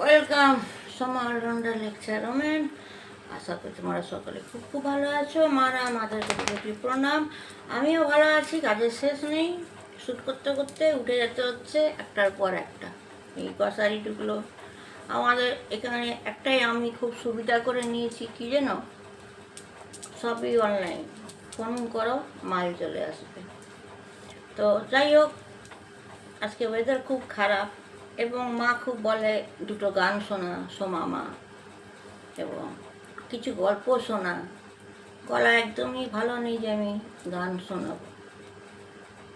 Welcome সমার রন্ডা lecture রোমেন আশা করি তোমরা সকলে খুব খুব ভালো আছো। মারা মাথার প্রতি প্রণাম। আমিও ভালো আছি, কাজের শেষ নেই। শ্যুট করতে করতে উঠে যেতে হচ্ছে, একটার পর একটা। এই কসারিটুগুলো আমাদের এখানে একটাই আমি খুব সুবিধা করে নিয়েছি, কি যেন? সবই অনলাইন ফোন করো, মাল চলে আসবে। তো যাই হোক, আজকে ওয়েদার খুব খারাপ। এবং মা খুব বলে, দুটো গান শোনা সোমা মা। এবং কিছু গল্প শোনা। গলা একদমই ভালো নেই যে আমি গান শোনাব।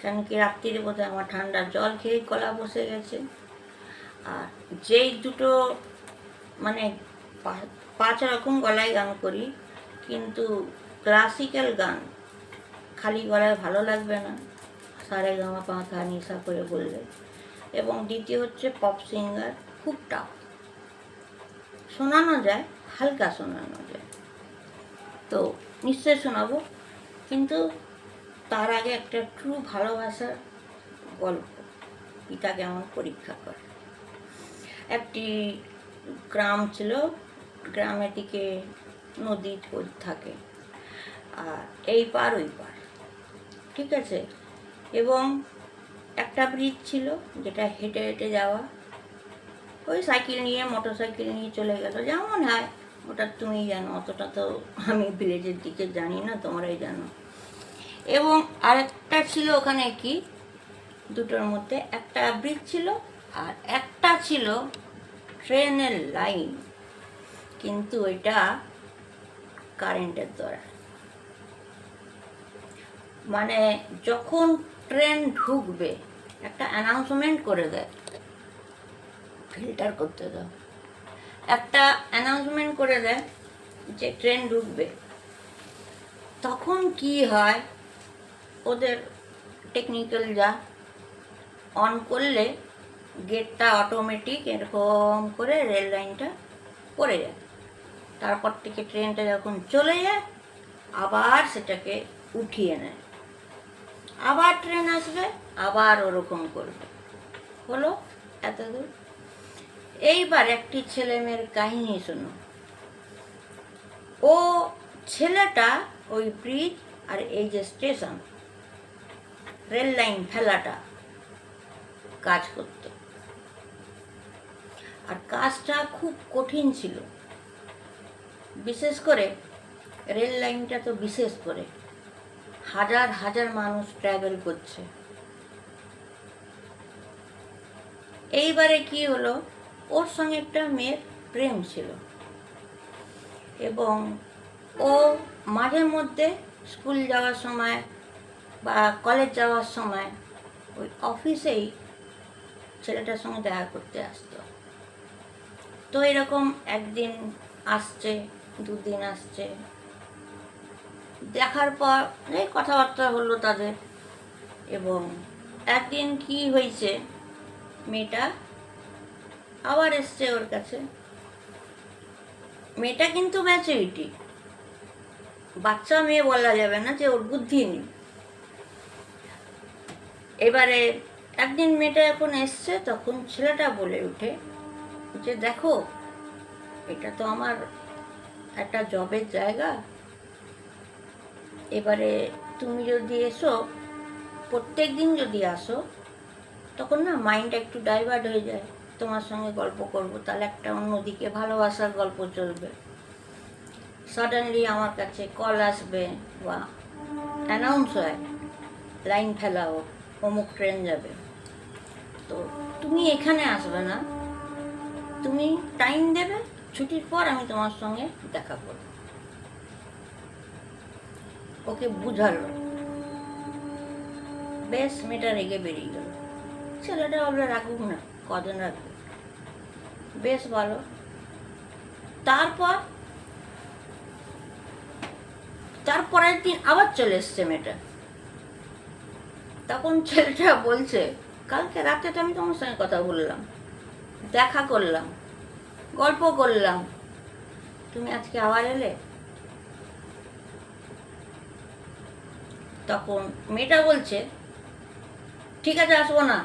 কেন কি রাত্রিরে বোধহয় আমার ঠান্ডা জল খেয়ে গলা বসে গেছে। আর যেই দুটো মানে পাঁচ রকম গলায় গান করি, কিন্তু ক্লাসিক্যাল গান খালি গলায় ভালো লাগবে না। সারে গামা পাঁথা নিশা করে বললে। এবং দ্বিতীয় হচ্ছে পপ সিঙ্গার খুব টাফ শোনানো যায়, হালকা শোনানো যায়। তো নিশ্চয় শোনাবো, কিন্তু তার আগে একটা ট্রু ভালোবাসার গল্প পিতা কেমন পরীক্ষা করে। একটি গ্রাম ছিল, গ্রামের দিকে নদী থাকে, আর এই পার ওই পার, ঠিক আছে? এবং একটা ব্রিজ ছিল যেটা হেঁটে হেঁটে যাওয়া। ওই সাইকেল নিয়ে মোটর সাইকেল নিয়ে চলে গেল। যেমন হয়, ওটা তুমি জানো, অতটা তো আমি ভিলেজের দিকে জানি না, তোমরাই জানো। এবং আরেকটা ছিল ওখানে কি, দুটোর মধ্যে একটা ব্রিজ ছিল আর একটা ছিল ট্রেনের লাইন কিন্তু ওইটা কারেন্টের দ্বারা। মানে যখন ট্রেন ঢুকবে, একটা অ্যানাউন্সমেন্ট করে দেয় ফিল্টার করতে দাও। একটা অ্যানাউন্সমেন্ট করে দেয় যে ট্রেন ঢুকবে। তখন কি হয়? ওদের টেকনিক্যাল যা অন করলে গেটটা অটোমেটিক এরকম করে রেল লাইনটা পড়ে যায়। তারপর থেকে ট্রেনটা যখন চলে যায়, আবার সেটাকে উঠিয়ে নেয়। আবার ট্রেন আসবে, আবার ওরকম করবে। হলো এত দূর এইবার একটি ছেলে মেয়ের কাহিনী শোনো। ও ছেলেটা ওই ব্রিজ আর এই যে স্টেশন রেল লাইন ফেলাটা কাজ করত। আর কাজটা খুব কঠিন ছিল। বিশেষ করে রেল লাইনটা তো বিশেষ করে। হাজার হাজার মানুষ ট্রাভেল করছে। এইবারে কি হলো? ওর সঙ্গে একটা মেয়ের প্রেম ছিল। এবং ও মাঝে মধ্যে স্কুল যাওয়ার সময় বা কলেজ যাওয়ার সময় ওই অফিসেই ছেলেটার সঙ্গে দেখা করতে আসতো। তো এরকম একদিন আসছে, দুদিন আসছে দেখার পর এই কথাবার্তা হলো তাদের। এবং একদিন কি হয়েছে, মেয়েটা আবার এসছে ওর কাছে। মেয়েটা কিন্তু ম্যাচুরিটি বাচ্চা মেয়ে বলা যাবে না যে ওর বুদ্ধি নেই। এবারে একদিন মেয়েটা এখন এসছে, তখন ছেলেটা বলে উঠে যে, দেখো, এটা তো আমার একটা জবের জায়গা। এবারে তুমি যদি এসো, প্রত্যেক দিন যদি আসো, তখন না মাইন্ডটা একটু ডাইভার্ট হয়ে যায়। তোমার সঙ্গে গল্প করব, তাহলে একটা অন্যদিকে ভালোবাসার গল্প চলবে। সাডেনলি আমার কাছে কল আসবে বা অ্যানাউন্স হয় লাইন ফেলাও, অমুক ট্রেন যাবে। তো তুমি এখানে আসবে না। তুমি টাইম দেবে, ছুটির পর আমি তোমার সঙ্গে দেখা করব। ওকে বুঝালো। বেশ, মেয়েটা রেগে বেরিয়ে গেল। ছেলেটা বলবে রাখুক না কদিন রাখবে? বেশ, ভালো। তারপর? তারপরের দিন আবার চলে এসছে মেয়েটা। তখন ছেলেটা বলছে, কালকে রাতে তো আমি তোমার সঙ্গে কথা বললাম, দেখা করলাম, গল্প করলাম। তুমি আজকে আবার এলে? তখন মেয়েটা বলছে, ঠিক আছে, আসব না।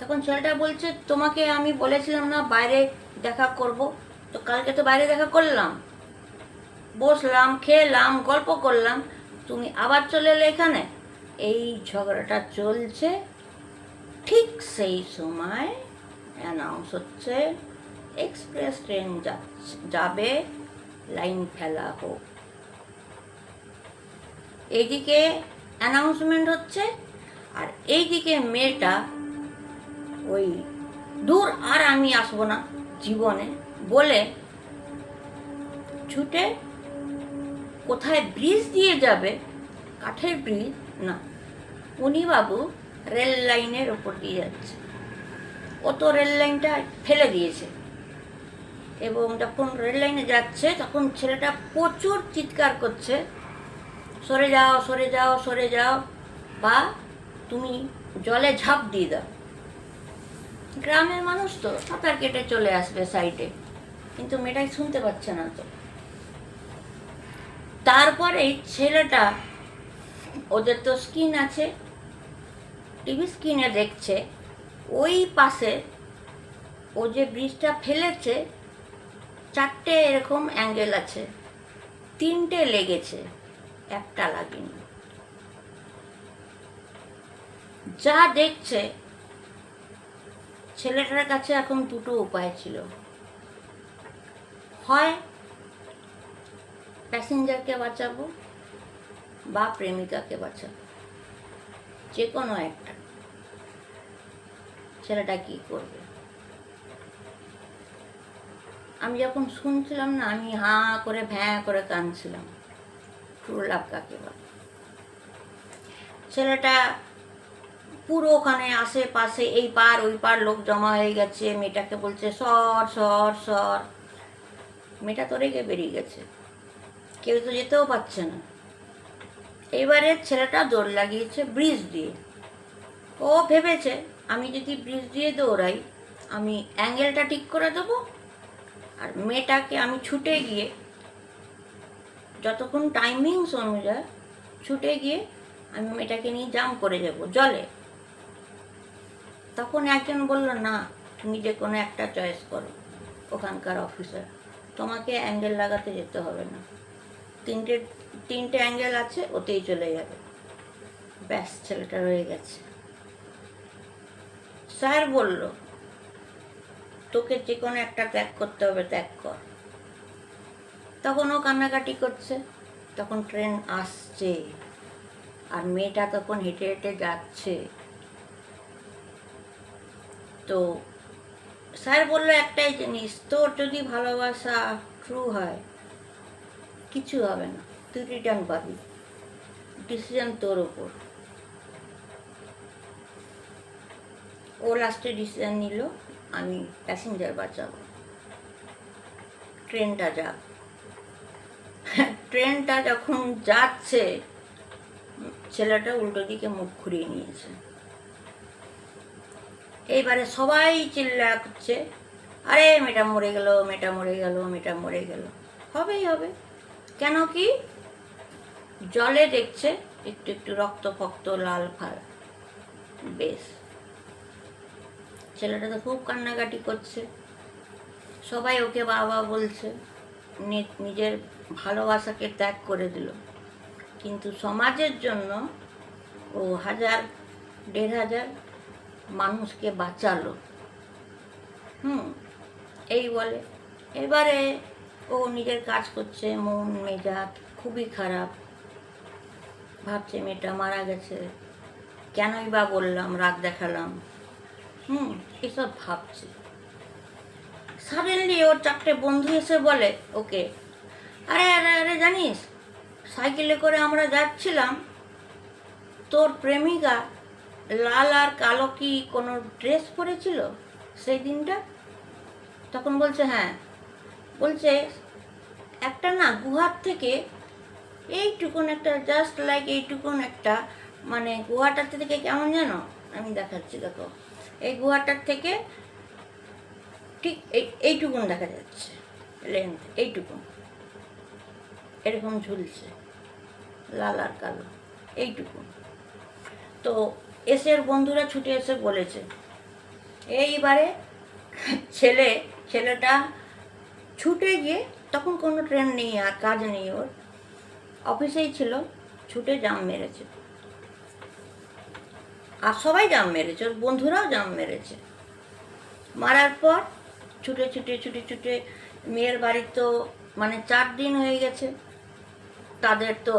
তখন ছেলেটা বলছে, তোমাকে আমি বলেছিলাম না বাইরে দেখা করব? তো কালকে তো বাইরে দেখা করলাম। বসলাম, খেলাম, গল্প করলাম। তুমি আবার চলে এলে এখানে? এই ঝগড়াটা চলছে। ঠিক সেই সময় অ্যানাউন্স হচ্ছে এক্সপ্রেস ট্রেন যাচ্ছে, যাবে লাইন ফেলা হোক। এইদিকে অ্যানাউন্সমেন্ট হচ্ছে, আর এইদিকে মেয়েটা ওই দূর আর আমি আসব না জীবনে বলে ছুটে কোথায় ব্রিজ দিয়ে যাবে? কাঠের ব্রিজ না। বাবু রেল লাইনের ওপর দিয়ে যাচ্ছে। ও তো রেল লাইনটা ফেলে দিয়েছে। এবং যখন রেল লাইনে যাচ্ছে, তখন ছেলেটা প্রচুর চিৎকার করছে। সরে যাও সরে যাও সরে যাও, বা তুমি জলে ঝাঁপ দিয়ে দাও। গ্রামের মানুষ তো সাঁতার কেটে চলে আসবে সাইডে কিন্তু মেয়েটাই শুনতে পাচ্ছে না তো। তারপরেই ছেলেটা, ওদের তো স্ক্রিন আছে টিভি স্ক্রিনে দেখছে, ওই পাশে ও যে ব্রিজটা ফেলেছে, চারটে এরকম অ্যাঙ্গেল আছে, তিনটে লেগেছে। একটা লাগেনি। যা দেখছে, ছেলেটার কাছে এখন দুটো উপায় ছিল। হয় প্যাসেঞ্জারকে বাঁচাবো বা প্রেমিকাকে বাঁচাবো, যে কোনো একটা। ছেলেটা কি করবে? আমি যখন শুনছিলাম না, আমি হাঁ করে ভ্যাঁ করে কাঁদছিলাম। লাভ কাকে বলে ছেলেটা পুরো ওখানে আশেপাশে এই পার ওই পার লোক জমা হয়ে গেছে, মেয়েটাকে বলছে, সর সর সর। মেয়েটা তো রেগে বেরিয়ে গেছে। কেউ তো যেতেও পারছে না। এবারে ছেলেটা দৌড় লাগিয়েছে ব্রিজ দিয়ে। ও ভেবেছে, আমি যদি ব্রিজ দিয়ে দৌড়াই, আমি অ্যাঙ্গেলটা ঠিক করে দেবো আর মেয়েটাকে আমি ছুটে গিয়ে যতক্ষণ টাইমিংস অনুযায়ী ছুটে গিয়ে আমি মেয়েটাকে নিয়ে জাম করে যাব, জলে। তখন একজন বলল, না, তুমি যে কোনো একটা চয়েস করো, ওখানকার অফিসার তোমাকে অ্যাঙ্গেল লাগাতে যেতে হবে না। তিনটে তিনটে অ্যাঙ্গেল আছে, ওতেই চলে যাবে। ব্যাস, ছেলেটা রয়ে গেছে। স্যার বলল, তোকে যে কোনো একটা ত্যাগ করতে হবে, ত্যাগ কর। তখন ও কান্নাকাটি করছে। তখন ট্রেন আসছে আর মেয়েটা তখন হেঁটে হেঁটে যাচ্ছে। তো স্যার বলল একটাই জিনিস, তোর যদি ভালোবাসা ট্রু হয়, কিছু হবে না, তুই রিটার্ন পাবি। ডিসিশন তোর ওপর। ও লাস্টে ডিসিশন নিল, আমি প্যাসেঞ্জার বাঁচাবো। ট্রেনটা যাক। ট্রেনটা যখন যাচ্ছে, ছেলেটা উল্টো দিকে মুখ ঘুরিয়ে নিয়েছে। এইবারে সবাই চিল্লা করছে, আরে, মেয়েটা মরে গেল, মেয়েটা মরে গেল, মেয়েটা মরে গেল। হবেই হবে। কেন কি? জলে দেখছে একটু একটু রক্ত ফক্ত লাল ফাল। বেশ। ছেলেটা তো খুব কান্নাকাটি করছে। সবাই ওকে বাবা বলছে নিজের ভালোবাসাকে ত্যাগ করে দিল। কিন্তু সমাজের জন্য ও হাজার, দেড় হাজার মানুষকে বাঁচালো। হুম, এই বলে। এবারে ও নিজের কাজ করছে, মন, মেজাজ খুবই খারাপ। ভাবছে মেয়েটা মারা গেছে। কেনই বা বললাম, রাগ দেখালাম। হুম, এসব ভাবছে। সাডেনলি ওর চারটে বন্ধু এসে বলে, ওকে আরে আরে আরে, জানিস, সাইকেলে করে আমরা যাচ্ছিলাম, তোর প্রেমিকা লাল আর কালো কি কোনো ড্রেস পরেছিল সেই দিনটা? তখন বলছে হ্যাঁ। বলছে, একটা না গুহার থেকে এইটুকুন একটা জাস্ট লাইক এইটুকুন একটা মানে গুহাটার থেকে কেমন জানো আমি দেখাচ্ছি, দেখো। এই গুহাটার থেকে ঠিক এই, এইটুকুন দেখা যাচ্ছে লেন্থ এইটুকুন। এরকম ঝুলছে, লাল আর কালো, এইটুকু। তো এসের বন্ধুরা ছুটে এসে বলেছে, এইবারে ছেলে, ছেলেটা ছুটে গিয়ে তখন কোনো ট্রেন নেই আর কাজ নেই ওর। অফিসেই ছিল, ছুটে জাম মেরেছে। আর সবাই জাম মেরেছে, ওর বন্ধুরাও জাম মেরেছে। মারার পর ছুটে ছুটে ছুটে ছুটে, মেয়ের বাড়ির তো মানে চার দিন হয়ে গেছে। তাদের তো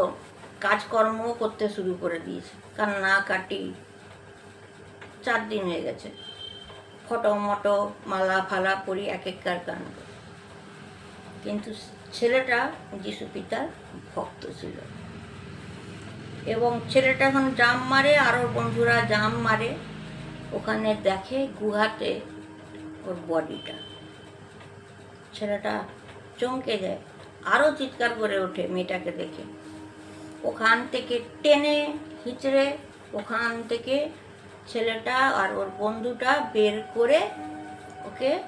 কাজকর্মও করতে শুরু করে দিয়েছে। কান্না কাটি চার দিন হয়ে গেছে। ফটো মটো মালা ফালা পরি এক এককার কাণ্ড। কিন্তু ছেলেটা যিশু পিতার ভক্ত ছিল। এবং ছেলেটা এখন জাম মারে আরও বন্ধুরা জাম মারে। ওখানে দেখে গুহাতে ওর বডিটা ছেলেটা চমকে যায়। আরও চিৎকার করে ওঠে মেয়েটাকে দেখে। ওখান থেকে টেনে হিচড়ে ওখান থেকে ছেলেটা আর ওর বন্ধুটা বের করে ওকে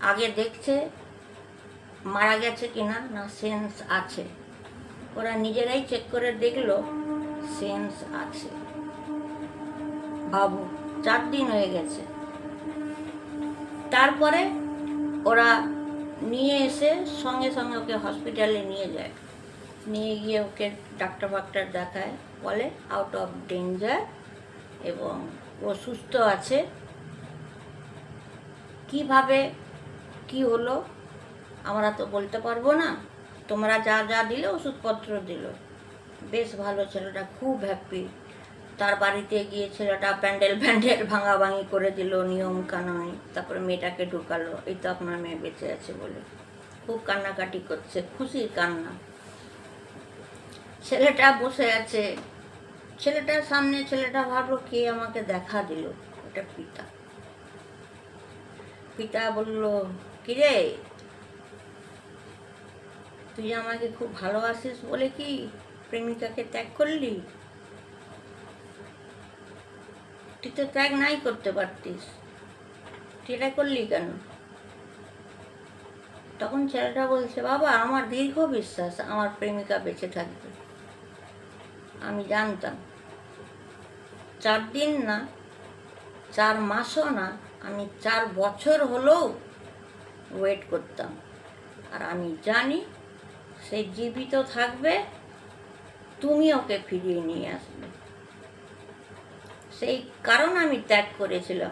আগে দেখছে, মারা গেছে কিনা না সেন্স আছে। ওরা নিজেরাই চেক করে দেখল, সেন্স আছে। বাবু, চার দিন হয়ে গেছে। তারপরে ওরা নিয়ে এসে সঙ্গে সঙ্গে ওকে হসপিটালে নিয়ে যায়। নিয়ে গিয়ে ওকে ডাক্তার ফাক্তার দেখায়, বলে আউট অফ ডেঞ্জার এবং ও সুস্থ আছে। কীভাবে কি হলো আমরা তো বলতে পারব না। তোমরা যা যা দিলে ওষুধপত্র দিল। বেশ ভালো ছেলেটা, খুব হ্যাপি তার বাড়িতে গিয়ে ছেলেটা প্যান্ডেল প্যান্ডেল ভাঙাভাঙি করে দিল, নিয়ম কানুনি, তারপরে মেয়েটাকে ঢুকালো। এই তো আপনার মেয়ে বেঁচে আছে বলে। খুব কান্নাকাটি করছে, খুশির কান্না। ছেলেটা বসে আছে। ছেলেটার সামনে, ছেলেটা ভাবলো, কে আমাকে দেখা দিল? এটা পিতা। পিতা বলল, কিরে, তুই আমাকে খুব ভালোবাসিস বলে কি প্রেমিকাকে ত্যাগ করলি? তুই তো ত্যাগ নাই করতে পারতিস। তুই এটা করলি কেন? তখন ছেলেটা বলছে, বাবা, আমার দীর্ঘ বিশ্বাস, আমার প্রেমিকা বেঁচে থাকবে। আমি জানতাম। চার দিন না, চার মাসও না, আমি চার বছর হলেও ওয়েট করতাম। আর আমি জানি সে জীবিত থাকবে, তুমি ওকে ফিরিয়ে নিয়ে আসবে। সেই কারণ আমি ত্যাগ করেছিলাম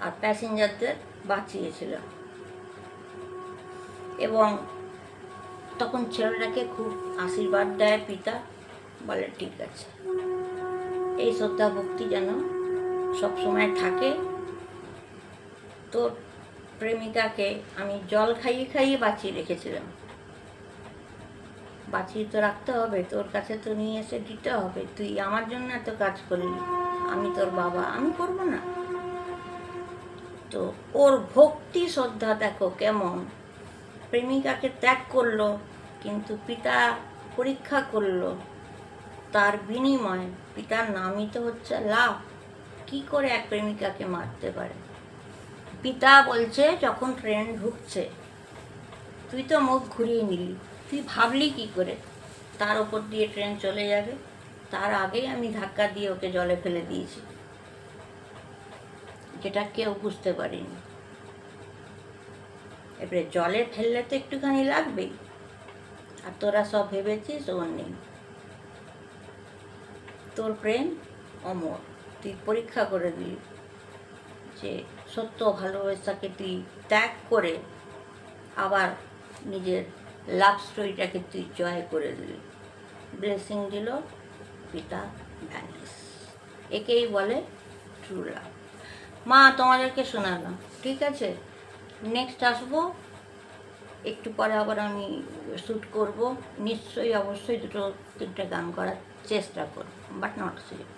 আর প্যাসেঞ্জারদের বাঁচিয়েছিলাম। এবং তখন ছেলেটাকে খুব আশীর্বাদ দেয় পিতা, বলে ঠিক আছে। এই শ্রদ্ধা ভক্তি যেন সবসময় থাকে। তোর প্রেমিকাকে আমি জল খাইয়ে খাইয়ে বাঁচিয়ে রেখেছিলাম। বাঁচিয়ে তো রাখতে হবে, তোর কাছে তো নিয়ে এসে দিতে হবে। তুই আমার জন্য এত কাজ করলি, আমি তোর বাবা, আমি করব না। তো ওর ভক্তি শ্রদ্ধা দেখো কেমন। প্রেমিকাকে ত্যাগ করল, কিন্তু পিতা পরীক্ষা করল, তার বিনিময়ে পিতার নামই তো হচ্ছে লাভ। কি করে এক প্রেমিকাকে মারতে পারে? পিতা বলছে, যখন ট্রেন ঢুকছে, তুই তো মুখ ঘুরিয়ে নিলি। তুই ভাবলি কি করে? তার ওপর দিয়ে ট্রেন চলে যাবে। তার আগেই আমি ধাক্কা দিয়ে ওকে জলে ফেলে দিয়েছি। যেটা কেউ বুঝতে পারিনি। এবারে জলে ফেললে তো একটুখানি লাগবেই। আর তোরা সব ভেবেছিস ওর নেই। তোর প্রেম অমর। তুই পরীক্ষা করে দিলি যে সত্য ভালোবাসাকে তুই ত্যাগ করে আবার নিজের লাভ স্টোরিটাকে তুই জয় করে দিলি। ব্লেসিং দিল পিতা ভ্যানিস একেই বলে ট্রু লাভ মা, তোমাদেরকে শোনালাম, ঠিক আছে? নেক্সট আসব। একটু পরে আবার আমি শ্যুট করব। নিশ্চয়ই, অবশ্যই দুটো, তিনটে গান করার চেষ্টা করব বাট নট সিলেক্ট